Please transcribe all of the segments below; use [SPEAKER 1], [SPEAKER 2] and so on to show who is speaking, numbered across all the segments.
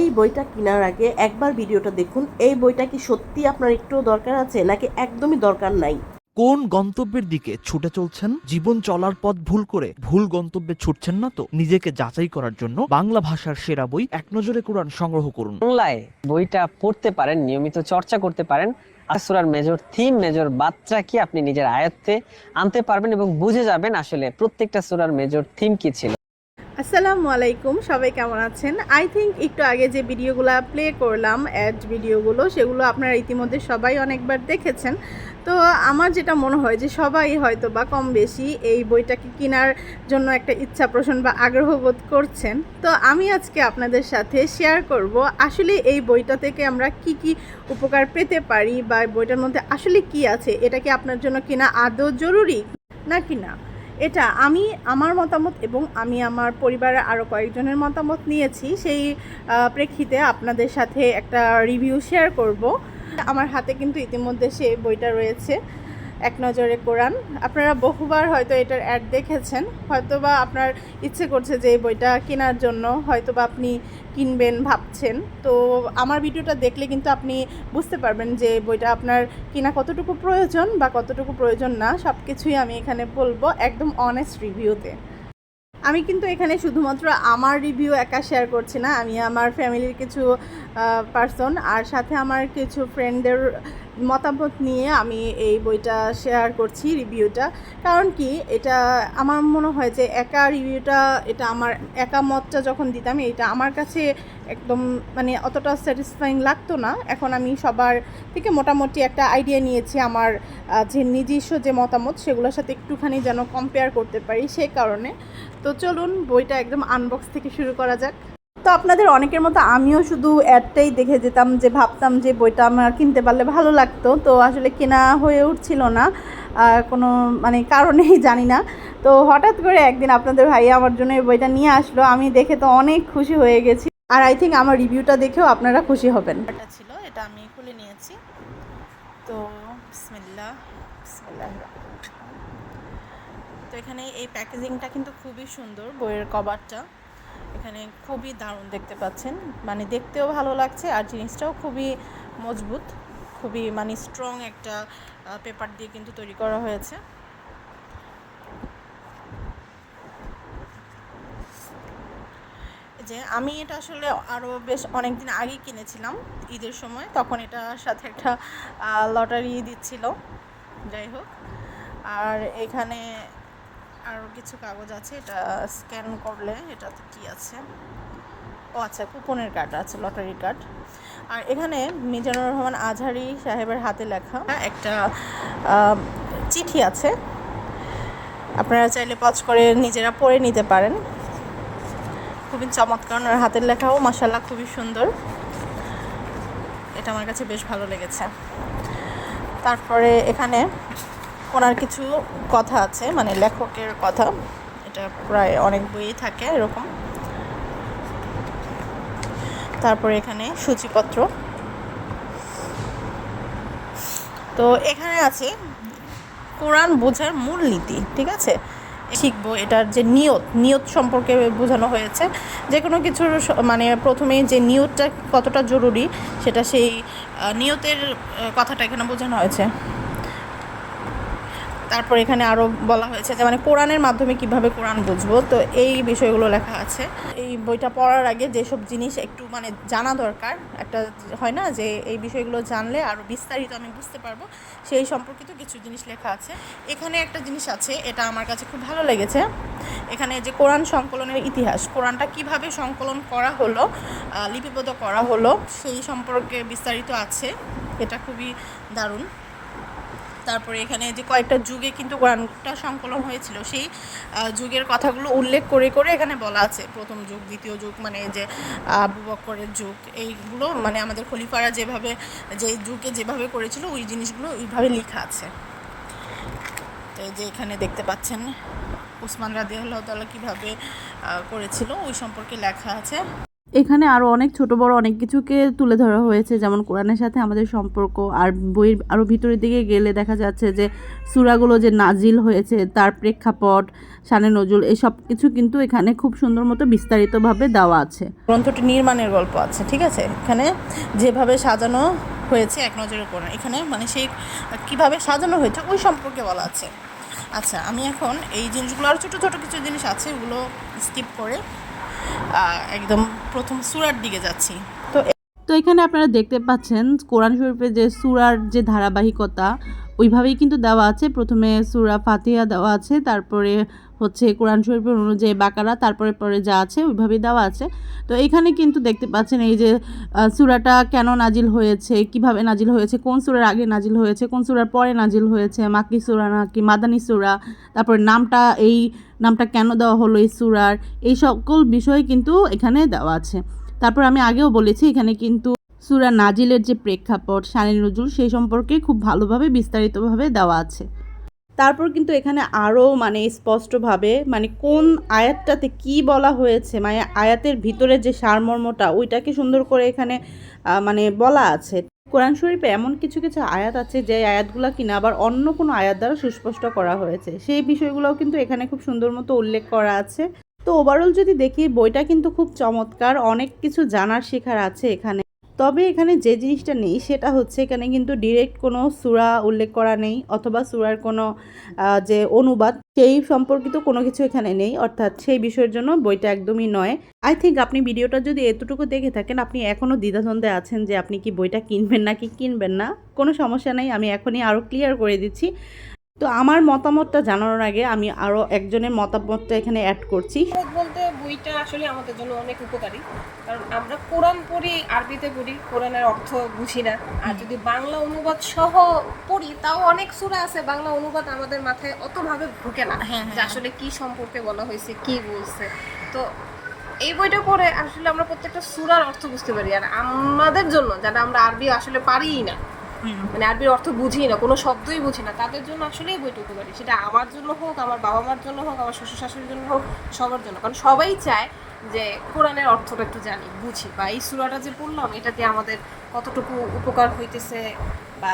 [SPEAKER 1] এই বইটা কেনার আগে একবার ভিডিওটা দেখুন। এই বইটা কি সত্যি আপনার একটুও দরকার আছে নাকি একদমই দরকার নাই?
[SPEAKER 2] কোন গন্তব্যের দিকে ছুটে চলছেন? জীবন চলার পথ ভুল করে ভুল গন্তব্যে ছুটছেন না তো? নিজেকে যাচাই করার জন্য বাংলা ভাষার সেরা বই এক নজরে কোরআন সংগ্রহ করুন।
[SPEAKER 3] বাংলায় বইটা পড়তে পারেন নিয়মিত চর্চা করতে পারেন। আসুরার মেজর থিম মেজর বাচ্চা কি আপনি নিজের আয়ত্তে আনতে পারবেন এবং বুঝে যাবেন আসলে প্রত্যেকটা সুরার মেজর থিম কি ছিল।
[SPEAKER 4] আসসালামু আলাইকুম, সবাই কেমন আছেন? আই থিঙ্ক একটু আগে যে ভিডিওগুলো প্লে করলাম অ্যাড ভিডিওগুলো, সেগুলো আপনারা ইতিমধ্যে সবাই অনেকবার দেখেছেন। তো আমার যেটা মনে হয় যে সবাই হয়তো বা কম বেশি এই বইটাকে কেনার জন্য একটা ইচ্ছা পোষণ বা আগ্রহ বোধ করছেন। তো আমি আজকে আপনাদের সাথে শেয়ার করব, আসলে এই বইটা থেকে আমরা কি কি উপকার পেতে পারি বা বইটার মধ্যে আসলে কি আছে, এটা কি আপনার জন্য কেনা আদৌ জরুরি? নাকি না? এটা আমি, আমার মতামত এবং আমি আমার পরিবারের আরও কয়েকজনের মতামত নিয়েছি, সেই প্রেক্ষিতে আপনাদের সাথে একটা রিভিউ শেয়ার করব। আমার হাতে কিন্তু ইতিমধ্যে সেই বইটা রয়েছে। এক নজরে কোরআন। আপনারা বহুবার হয়তো এটার অ্যাড দেখেছেন। হয়তোবা আপনার ইচ্ছে করছে যে এই বইটা কেনার জন্য, হয়তোবা আপনি কিনবেন, ভাবছেন। তো আমার ভিডিওটা দেখলে কিন্তু আপনি বুঝতে পারবেন যে বইটা আপনার কিনা কতটুকু প্রয়োজন বা কতটুকু প্রয়োজন না সব কিছুই আমি এখানে বলব একদম অনেস্ট রিভিউতে আমি কিন্তু এখানে শুধুমাত্র আমার রিভিউ একা শেয়ার করছি না, আমি আমার ফ্যামিলির কিছু পার্সন আর সাথে আমার কিছু ফ্রেন্ডদের মতামত নিয়ে আমি এই বইটা শেয়ার করছি রিভিউটা কারণ কি, এটা আমার মনে হয় যে একা রিভিউটা এটা আমার একা মতটা যখন দিতাম, এটা আমার কাছে একদম মানে অতটা স্যাটিসফাইং লাগতো না। এখন আমি সবার থেকে মোটামুটি একটা আইডিয়া নিয়েছি আমার যে নিজস্ব যে মতামত, সেগুলোর সাথে একটুখানি যেন কম্পেয়ার করতে পারি সেই কারণে। তো চলুন, বইটা একদম আনবক্স থেকে শুরু করা যাক। তো আপনাদের অনেকের মতো আমিও শুধু অ্যাডটাই দেখে যেতাম, যে ভাবতাম যে বইটা আমার কিনতে পারলে ভালো লাগতো। তো আসলে কেনা হয়ে উঠছিল না কোনো মানে কারণেই জানি না। তো হঠাৎ করে একদিন আপনাদের ভাই আমার জন্য এই বইটা নিয়ে আসলো, আমি দেখে তো অনেক খুশি হয়ে গেছি। আর আই থিঙ্ক আমার রিভিউটা দেখেও আপনারা খুশি হবেন। এটা ছিল, এটা আমি খুলে নিয়েছি। তো তো এখানে এই প্যাকেজিংটা কিন্তু খুবই সুন্দর, বইয়ের কভারটা এখানে খুবই দারুণ দেখতে পাচ্ছেন। মানে দেখতেও ভালো লাগছে আর জিনিসটাও খুবই মজবুত, খুবই মানে স্ট্রং একটা পেপার দিয়ে কিন্তু তৈরি করা হয়েছে। যে আমি এটা আসলে আরও বেশ অনেক দিন আগে কিনেছিলাম ঈদের সময়, তখন এটার সাথে একটা লটারি দিচ্ছিল। যাই হোক, আর এখানে আরও কিছু কাগজ আছে, এটা স্ক্যান করলে এটাতে কি আছে? ও আচ্ছা কুপনের কার্ড আছে লটারি কার্ড আর এখানে মিজানুর রহমান আজহারি সাহেবের হাতে লেখা একটা চিঠি আছে। আপনারা চাইলে পজ করে নিজেরা পড়ে নিতে পারেন। খুবই চমৎকার ওনার হাতের লেখাও মাসাল্লাহ খুবই সুন্দর। এটা আমার কাছে বেশ ভালো লেগেছে। তারপরে এখানে ওনার কিছু কথা আছে মানে লেখকের কথা। এটা প্রায় অনেক বইই থাকে এরকম। তারপরে এখানে সূচিপত্র। তো এখানে আছে, কোরআন বোঝার মূল নীতি, ঠিক আছে? শিখব এটার যে নিয়ত নিয়ত সম্পর্কে বোঝানো হয়েছে। যে কোনো কিছুর মানে প্রথমেই যে নিয়তটা কতটা জরুরি, সেটা সেই নিয়তের কথাটা এখানে বোঝানো হয়েছে। তারপর এখানে আরও বলা হয়েছে যে মানে কোরআনের মাধ্যমে কীভাবে কোরআন বুঝব। তো এই বিষয়গুলো লেখা আছে। এই বইটা পড়ার আগে যেসব জিনিস একটু মানে জানা দরকার, একটা হয় না যে এই বিষয়গুলো জানলে আরও বিস্তারিত আমি বুঝতে পারব, সেই সম্পর্কিত কিছু জিনিস লেখা আছে। এখানে একটা জিনিস আছে, এটা আমার কাছে খুব ভালো লেগেছে। এখানে যে কোরআন সংকলনের ইতিহাস, কোরআনটা কীভাবে সংকলন করা হলো লিপিবদ্ধ করা হলো, সেই সম্পর্কে বিস্তারিত আছে। এটা খুবই দারুণ। তারপরে এখানে যে কয়েকটা যুগে কিন্তু কোরআনটা সংকলন হয়েছিল, সেই যুগের কথাগুলো উল্লেখ করে করে এখানে বলা আছে। প্রথম যুগ, দ্বিতীয় যুগ মানে যে, আবু বক্করের যুগ, এইগুলো মানে আমাদের খলিফারা যেভাবে, যে যুগে যেভাবে করেছিল, ওই জিনিসগুলো ওইভাবে লেখা আছে। তো এই যে এখানে দেখতে পাচ্ছেন, উসমান রাদি আল্লাহ তাল্লাহ কীভাবে করেছিল, ওই সম্পর্কে লেখা আছে।
[SPEAKER 5] এখানে আরও অনেক ছোট, বড় অনেক কিছুকে তুলে ধরা হয়েছে। যেমন কোরআনের সাথে আমাদের সম্পর্ক, আর বইয়ের আরও ভিতরের দিকে গেলে দেখা যাচ্ছে যে সুরাগুলো যে নাজিল হয়েছে, তার প্রেক্ষাপট সানে নজরুল এই সব কিছু কিন্তু এখানে খুব সুন্দর মতো বিস্তারিতভাবে দেওয়া আছে।
[SPEAKER 4] গ্রন্থটি নির্মাণের গল্প আছে, ঠিক আছে? এখানে যেভাবে সাজানো হয়েছে এক নজরে কোরআন এখানে মানে সেই কীভাবে সাজানো হয়েছে ওই সম্পর্কে বলা আছে। আচ্ছা আমি এখন এই জিনিসগুলো আরও ছোটো ছোটো কিছু জিনিস আছে ওগুলো স্কিপ করে একদম প্রথম সুরার দিকে যাচ্ছি। তো
[SPEAKER 5] তো এখানে আপনারা দেখতে পাচ্ছেন কোরআন শরীফের যে সুরার যে ধারাবাহিকতা, ওইভাবেই কিন্তু দেওয়া আছে। প্রথমে সুরা ফাতিহা দেওয়া আছে, তারপরে হচ্ছে কোরআন শরীফের অনুযায়ী বাকারা, তারপরে পরে যা আছে ওইভাবেই দেওয়া আছে। তো এখানে কিন্তু দেখতে পাচ্ছেন এই যে সুরাটা কেন নাজিল হয়েছে, কীভাবে নাজিল হয়েছে, কোন সুরার আগে নাজিল হয়েছে, কোন সুরার পরে নাজিল হয়েছে মাকি সুরা নাকি মাদানি সুরা, তারপরে নামটা, এই নামটা কেন দেওয়া হলো এই সুরার, এই সকল বিষয় কিন্তু এখানে দেওয়া আছে। তারপর আমি আগেও বলেছি, এখানে কিন্তু সুরা নাজিলের যে প্রেক্ষাপট শানি নজরুল, সেই সম্পর্কে খুব ভালোভাবে, বিস্তারিতভাবে দেওয়া আছে। তারপর কিন্তু এখানে আরও মানে স্পষ্টভাবে মানে কোন আয়াতটাতে কি বলা হয়েছে মানে আয়াতের ভিতরে যে সারমর্মটা, ওইটাকে সুন্দর করে এখানে মানে বলা আছে। কোরআন শরীফে এমন কিছু কিছু আয়াত আছে যে আয়াতগুলো কিনা আবার অন্য কোনো আয়াত দ্বারা সুস্পষ্ট করা হয়েছে। সেই বিষয়গুলোও কিন্তু এখানে খুব সুন্দর মতো উল্লেখ করা আছে। তো ওভারঅল যদি দেখি, বইটা কিন্তু খুব চমৎকার, অনেক কিছু জানার শেখার আছে এখানে। তবে এখানে যে জিনিসটা নেই সেটা হচ্ছে এখানে কিন্তু ডিরেক্ট কোনো সুরা উল্লেখ করা নেই অথবা সুরার কোনো যে অনুবাদ সেই সম্পর্কিত কোনো কিছু এখানে নেই। অর্থাৎ সেই বিষয়ের জন্য বইটা একদমই নয়। আই থিঙ্ক আপনি ভিডিওটা যদি এতটুকু দেখে থাকেন, আপনি এখনও দ্বিধাদ্বন্দ্বে আছেন যে আপনি কি বইটা কিনবেন না কি কিনবেন না। কোনো সমস্যা নেই, আমি এখনই আরও ক্লিয়ার করে দিচ্ছি। তো আমার মতামতটা জানানোর আগে আমি আরও একজনের মতামতটা এখানে অ্যাড করছি।
[SPEAKER 6] বলতে বইটা আসলে আমাদের জন্য অনেক উপকারী। কারণ আমরা কোরআন পড়ি আরবিতে পড়ি কোরআনের অর্থ বুঝি না। আর যদি বাংলা অনুবাদ সহ পড়ি তাও অনেক সূরা আছে বাংলা অনুবাদ আমাদের মাথায় অতভাবে ঢুকে না। যে আসলে কি সম্পর্কে বলা হয়েছে কি বলছে। তো এই বইটা পড়ে আসলে আমরা প্রত্যেকটা সুরার অর্থ বুঝতে পারি। আর আমাদের জন্য যারা আমরা আরবি আসলে পারিই না মানে আরবির অর্থ বুঝি না, কোনো শব্দই বুঝি না। তাদের জন্য আসলে বইটা উপকারী সেটা আমার জন্য হোক, আমার বাবা মার জন্য হোক, আমার শ্বশুর শাশুড়ির জন্য হোক, সবার জন্য। কারণ সবাই চায় যে কোরআনের অর্থটা একটু জানি, বুঝি। বা এই সুরাটা যে পড়লাম এটাতে আমাদের কতটুকু উপকার হইতেছে বা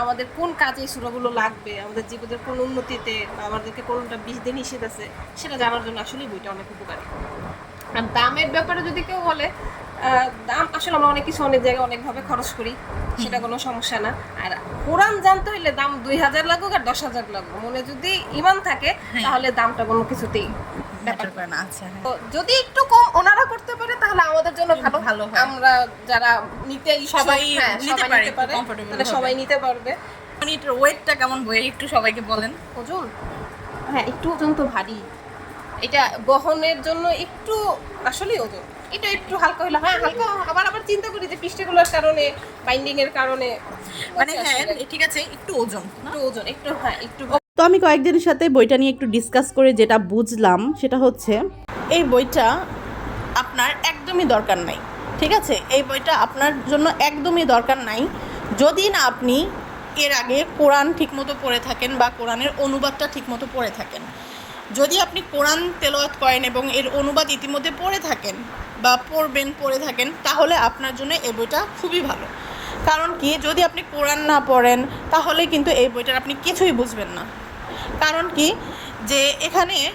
[SPEAKER 6] আমাদের কোন কাজে এই সুরাগুলো লাগবে, আমাদের জীবনের কোন উন্নতিতে বা আমাদেরকে কোনটা বিধি নিষেধ আছে, সেটা জানার জন্য আসলে বইটা অনেক উপকারী। আর দামের ব্যাপারে যদি কেউ বলে দাম, আসলে আমরা অনেক কিছু অনেক জায়গায় অনেকভাবে খরচ করি। সেটা কোনো সমস্যা না। আর কোরআন জানতে হইলে দাম দুই হাজার লাগুক আর দশ হাজার লাগুক। মনে যদি ইমান থাকে তাহলে দামটা কোনো কিছুতেই
[SPEAKER 4] আচ্ছা হ্যাঁ।
[SPEAKER 6] তো যদি একটু কম ওনারা করতে পারে তাহলে আমাদের জন্য ভালো।
[SPEAKER 4] ভালো
[SPEAKER 6] আমরা যারা নিতে
[SPEAKER 4] সবাই
[SPEAKER 6] হ্যাঁ,
[SPEAKER 4] নিতে পারে,
[SPEAKER 6] তাহলে সবাই নিতে পারবে।
[SPEAKER 4] এটার ওয়েটটা কেমন বইয়ের? একটু সবাইকে বলেন।
[SPEAKER 6] ওজন? হ্যাঁ একটু ওজন তো ভারী। এটা বহনের জন্য একটু আসলে ওজন। এটা একটু হালকা হইলে। হ্যাঁ হালকা আবার আবার চিন্তা করি যে পৃষ্ঠগুলোর কারণে বাইন্ডিং এর কারণে।
[SPEAKER 4] মানে হ্যাঁ ঠিক আছে একটু ওজন
[SPEAKER 6] একটু ওজন একটু হ্যাঁ একটু
[SPEAKER 5] তো আমি কয়েকজনের সাথে বইটা নিয়ে একটু ডিসকাস করে যেটা বুঝলাম সেটা হচ্ছে
[SPEAKER 4] এই বইটা আপনার একদমই দরকার নাই ঠিক আছে? এই বইটা আপনার জন্য একদমই দরকার নাই। যদি না আপনি এর আগে কোরআন ঠিকমতো পড়ে থাকেন বা কোরআনের অনুবাদটা ঠিকমতো পড়ে থাকেন যদি আপনি কোরআন তেলোয়াত করেন এবং এর অনুবাদ ইতিমধ্যে পড়ে থাকেন বা পড়বেন, পড়ে থাকেন, তাহলে আপনার জন্য এই বইটা খুবই ভালো। কারণ কি? যদি আপনি কোরআন না পড়েন, তাহলে কিন্তু এই বইটার আপনি কিছুই বুঝবেন না। কারণ কি? যে এখানে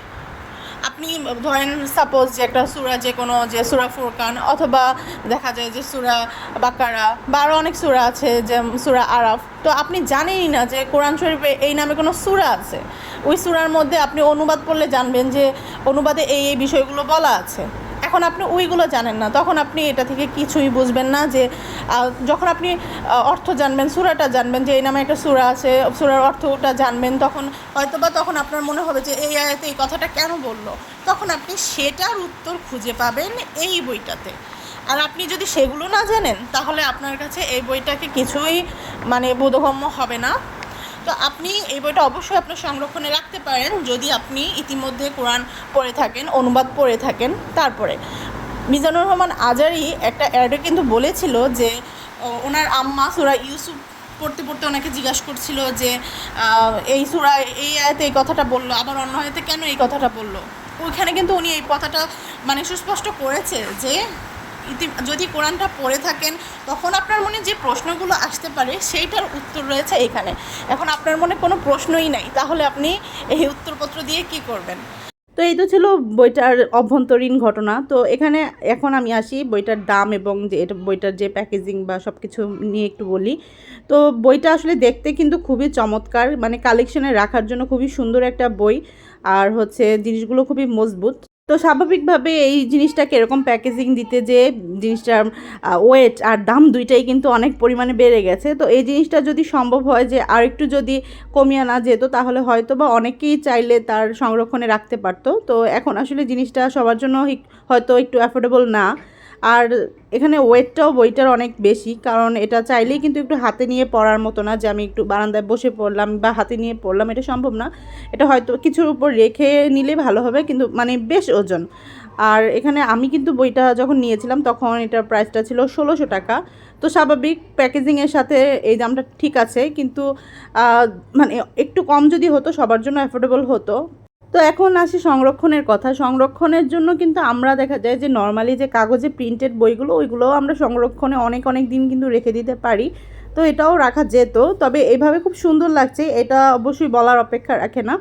[SPEAKER 4] আপনি ধরেন সাপোজ যে একটা সুরা, যে কোনো যে সুরা ফুরকান, অথবা দেখা যায় যে সুরা বাকারা, বা আরও অনেক সুরা আছে, যে সুরা আরাফ, তো আপনি জানেনই না যে কোরআন শরীফে এই নামে কোনো সুরা আছে। ওই সুরার মধ্যে আপনি অনুবাদ পড়লে জানবেন যে অনুবাদে এই এই বিষয়গুলো বলা আছে। এখন আপনি ওইগুলো জানেন না, তখন আপনি এটা থেকে কিছুই বুঝবেন না যে যখন আপনি অর্থ জানবেন, সুরাটা জানবেন যে এই নামে একটা সুরা আছে, সুরার অর্থটা জানবেন, তখন হয়তোবা তখন আপনার মনে হবে যে এই আয়াতে এই কথাটা কেন বলল? তখন আপনি সেটার উত্তর খুঁজে পাবেন এই বইটাতে। আর আপনি যদি সেগুলো না জানেন, তাহলে আপনার কাছে এই বইটাকে কিছুই মানে বোধগম্য হবে না। তো আপনি এই বইটা অবশ্যই আপনার সংরক্ষণে রাখতে পারেন যদি আপনি ইতিমধ্যে কোরআন পড়ে থাকেন, অনুবাদ পড়ে থাকেন, তারপরে। মিজানুর রহমান আজারি একটা অ্যাডে কিন্তু বলেছিল যে ওনার আম্মা সুরা ইউসুফ পড়তে পড়তে ওনাকে জিজ্ঞাসা করছিল যে এই সুরা এই আয়াতে এই কথাটা বলল, আবার অন্য আয়াতে কেন এই কথাটা বলল? ওইখানে কিন্তু উনি এই কথাটা মানে সুস্পষ্ট করেছে যে ইতি, যদি কোরআনটা পড়ে থাকেন, তখন আপনার মনে যে প্রশ্নগুলো আসতে পারে, সেইটার উত্তর রয়েছে এখানে। এখন আপনার মনে কোনো প্রশ্নই নাই, তাহলে আপনি এই উত্তরপত্র দিয়ে কি করবেন?
[SPEAKER 5] তো এই তো ছিল বইটার অভ্যন্তরীণ ঘটনা। তো এখানে, এখন আমি আসি বইটার দাম এবং যে এটা, বইটার যে প্যাকেজিং বা সব কিছু নিয়ে একটু বলি। তো বইটা আসলে দেখতে কিন্তু খুবই চমৎকার মানে কালেকশনে রাখার জন্য খুবই সুন্দর একটা বই। আর হচ্ছে জিনিসগুলো খুবই মজবুত। তো স্বাভাবিকভাবে এই জিনিসটাকে এরকম প্যাকেজিং দিতে যে জিনিসটার ওয়েট আর দাম দুইটাই কিন্তু অনেক পরিমাণে বেড়ে গেছে। তো এই জিনিসটা যদি সম্ভব হয় যে আর একটু যদি কমিয়ে না যেত, তাহলে হয়তো বা অনেকেই চাইলে তার সংরক্ষণে রাখতে পারতো। তো এখন আসলে জিনিসটা সবার জন্য হয়তো একটু অ্যাফোর্ডেবল না। আর এখানে ওয়েটটাও বইটার অনেক বেশি, কারণ এটা চাইলেই কিন্তু একটু হাতে নিয়ে পড়ার মতো না যে আমি একটু বারান্দায় বসে পড়লাম বা হাতে নিয়ে পড়লাম, এটা সম্ভব না। এটা হয়তো কিছুর উপর রেখে নিলে ভালো হবে, কিন্তু মানে বেশ ওজন। আর এখানে আমি কিন্তু বইটা যখন নিয়েছিলাম তখন এটার প্রাইসটা ছিল ষোলোশো টাকা। তো স্বাভাবিক প্যাকেজিংয়ের সাথে এই দামটা ঠিক আছে, কিন্তু মানে একটু কম যদি হতো, সবার জন্য অ্যাফোর্ডেবল হতো। তো এখন আসি সংরক্ষণের কথা। সংরক্ষণের জন্য কিন্তু আমরা দেখা যায় যে নর্মালি যে কাগজে প্রিন্টেড বইগুলো, ওইগুলোও আমরা সংরক্ষণে অনেক অনেক দিন কিন্তু রেখে দিতে পারি। তো এটাও রাখা যেত, তবে এভাবে খুব সুন্দর লাগছে, এটা অবশ্যই বলার অপেক্ষা রাখে না।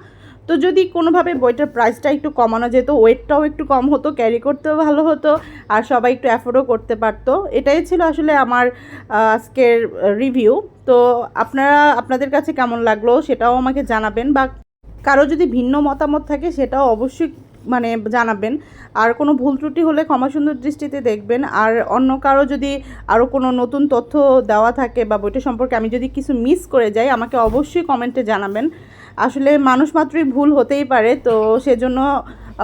[SPEAKER 5] তো যদি কোনোভাবে বইটার প্রাইসটা একটু কমানো যেত ওয়েটটাও একটু কম হতো ক্যারি করতেও ভালো হতো, আর সবাই একটু অ্যাফোর্ডও করতে পারতো। এটাই ছিল আসলে আমার আজকের রিভিউ তো আপনারা, আপনাদের কাছে কেমন লাগল সেটাও আমাকে জানাবেন, বা কারও যদি ভিন্ন মতামত থাকে, সেটাও অবশ্যই মানে জানাবেন। আর কোনো ভুল ত্রুটি হলে ক্ষমা সুন্দর দৃষ্টিতে দেখবেন। আর অন্য কারও যদি আরও কোনো নতুন তথ্য দেওয়া থাকে বা বইটা সম্পর্কে আমি যদি কিছু মিস করে যাই, আমাকে অবশ্যই কমেন্টে জানাবেন। আসলে মানুষ মাত্রই ভুল হতেই পারে, তো সেজন্য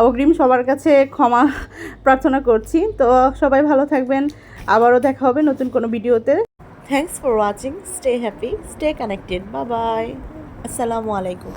[SPEAKER 5] অগ্রিম সবার কাছে ক্ষমা প্রার্থনা করছি। তো সবাই ভালো থাকবেন। আবারও দেখা হবে নতুন কোনো ভিডিওতে।
[SPEAKER 4] Thanks for watching stay happy stay connected bye bye আসসালামু আলাইকুম